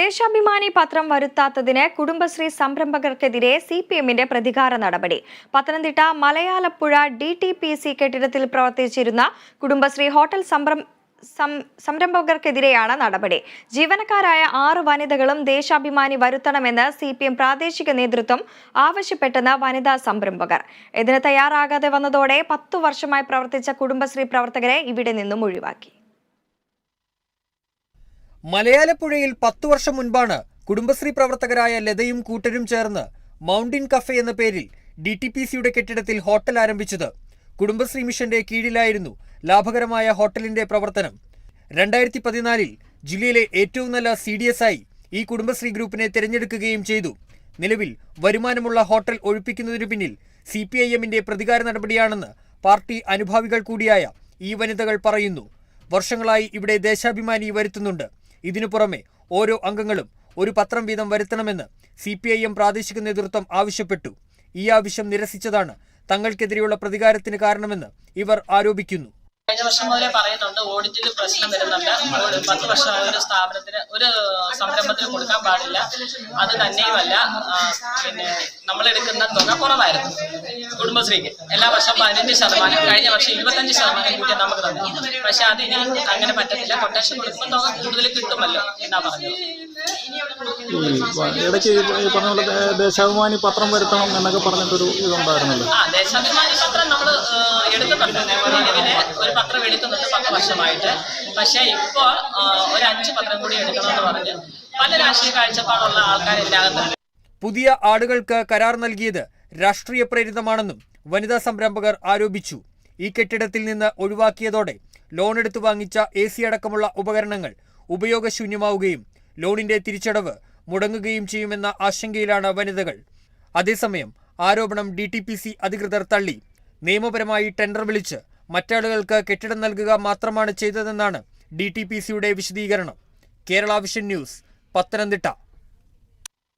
ദേശാഭിമാനി പത്രം വരുത്താത്തതിന് കുടുംബശ്രീ സംരംഭകർക്കെതിരെ സി പി എമ്മിന്റെ പ്രതികാര നടപടി. Pathanamthitta Malayalappuzha D T P C കെട്ടിടത്തിൽ പ്രവർത്തിച്ചിരുന്ന കുടുംബശ്രീ ഹോട്ടൽ സംരം സംരംഭകർക്കെതിരെയാണ് നടപടി. ജീവനക്കാരായ ആറ് വനിതകളും ദേശാഭിമാനി വരുത്തണമെന്ന് സി പി എം പ്രാദേശിക നേതൃത്വം ആവശ്യപ്പെട്ടെന്ന് വനിതാ സംരംഭകർ. ഇതിന് തയ്യാറാകാതെ വന്നതോടെ പത്തു വർഷമായി പ്രവർത്തിച്ച കുടുംബശ്രീ പ്രവർത്തകരെ ഇവിടെ നിന്നും ഒഴിവാക്കി. മലയാലപ്പുഴയിൽ പത്തു വർഷം മുൻപാണ് കുടുംബശ്രീ പ്രവർത്തകരായ ലതയും കൂട്ടരും ചേർന്ന് മൗണ്ടിൻ കഫേ എന്ന പേരിൽ ഡി ടി പി സിയുടെ കെട്ടിടത്തിൽ ഹോട്ടൽ ആരംഭിച്ചത്. കുടുംബശ്രീ മിഷന്റെ കീഴിലായിരുന്നു ലാഭകരമായ ഹോട്ടലിന്റെ പ്രവർത്തനം. രണ്ടായിരത്തി പതിനാലിൽ ജില്ലയിലെ ഏറ്റവും നല്ല സി ഡി എസ് ആയി ഈ കുടുംബശ്രീ ഗ്രൂപ്പിനെ തിരഞ്ഞെടുക്കുകയും ചെയ്തു. നിലവിൽ വരുമാനമുള്ള ഹോട്ടൽ ഒഴിപ്പിക്കുന്നതിനു പിന്നിൽ സി പി ഐ എമ്മിന്റെ പ്രതികാര നടപടിയാണെന്ന് പാർട്ടി അനുഭാവികൾ കൂടിയായ ഈ വനിതകൾ പറയുന്നു. വർഷങ്ങളായി ഇവിടെ ദേശാഭിമാനി വരുത്തുന്നുണ്ട്. ഇതിനു പുറമെ ഓരോ അംഗങ്ങളും ഒരു പത്രം വീതം വരുത്തണമെന്ന് സി പി ഐ എം പ്രാദേശിക നേതൃത്വം ആവശ്യപ്പെട്ടു. ഈ ആവശ്യം നിരസിച്ചതാണ് തങ്ങൾക്കെതിരെയുള്ള പ്രതികാരത്തിന് കാരണമെന്ന് ഇവർ ആരോപിക്കുന്നു. കഴിഞ്ഞ വർഷം മുതലേ പറയുന്നുണ്ട് ഓഡിറ്റിൽ പ്രശ്നം വരുന്നുണ്ട്. ഒരു പത്ത് വർഷം ഒരു സ്ഥാപനത്തിന് ഒരു സംരംഭത്തിന് കൊടുക്കാൻ പാടില്ല. അത് തന്നെയുമല്ല. പിന്നെ നമ്മളെടുക്കുന്ന തുക കുറവായിരുന്നു കുടുംബശ്രീക്ക്. എല്ലാ വർഷം പതിനഞ്ച് ശതമാനം കഴിഞ്ഞ വർഷം ഇരുപത്തഞ്ച് ശതമാനം കൂട്ടി നമുക്ക് തന്നെ. പക്ഷെ അതിനി അങ്ങനെ പറ്റത്തില്ല. കൊട്ടേഷൻ കൊടുക്കുമ്പോൾ തുക കൂടുതൽ കിട്ടുമല്ലോ എന്നാ പറഞ്ഞത്. ഇടയ്ക്ക് പറഞ്ഞ പോലെ ദേശാഭിമാനി പത്രം വരുത്തണം എന്നൊക്കെ പറഞ്ഞിട്ടൊരു ഇതുണ്ടായിരുന്നല്ലോ. ആ ദേശാഭിമാനി പത്രം നമ്മൾ എടുത്തിട്ടുണ്ട് നിലവിലെ ഒരു പത്രം എടുക്കുന്നുണ്ട് പത്ത് വർഷമായിട്ട് പക്ഷേ ഇപ്പോൾ ഒരു അഞ്ച് പത്രം കൂടി എടുക്കണമെന്ന് പറഞ്ഞ് പല രാഷ്ട്രീയ കാഴ്ചപ്പാടുള്ള ആൾക്കാർ ഇതിനകത്തുണ്ട് പുതിയ ആടുകൾക്ക് കരാർ നൽകിയത് രാഷ്ട്രീയ പ്രേരിതമാണെന്നും വനിതാ സംരംഭകർ ആരോപിച്ചു. ഈ കെട്ടിടത്തിൽ നിന്ന് ഒഴിവാക്കിയതോടെ ലോൺ എടുത്തു വാങ്ങിച്ച എ സി അടക്കമുള്ള ഉപകരണങ്ങൾ ഉപയോഗശൂന്യമാവുകയും ലോണിന്റെ തിരിച്ചടവ് മുടങ്ങുകയും ചെയ്യുമെന്ന ആശങ്കയിലാണ് വനിതകൾ. അതേസമയം ആരോപണം ഡി അധികൃതർ തള്ളി. നിയമപരമായി ടെൻഡർ വിളിച്ച് മറ്റാളുകൾക്ക് കെട്ടിടം നൽകുക മാത്രമാണ് ചെയ്തതെന്നാണ് ഡി ടി പി സിയുടെ വിശദീകരണം. Kerala vision news Pathanamthitta.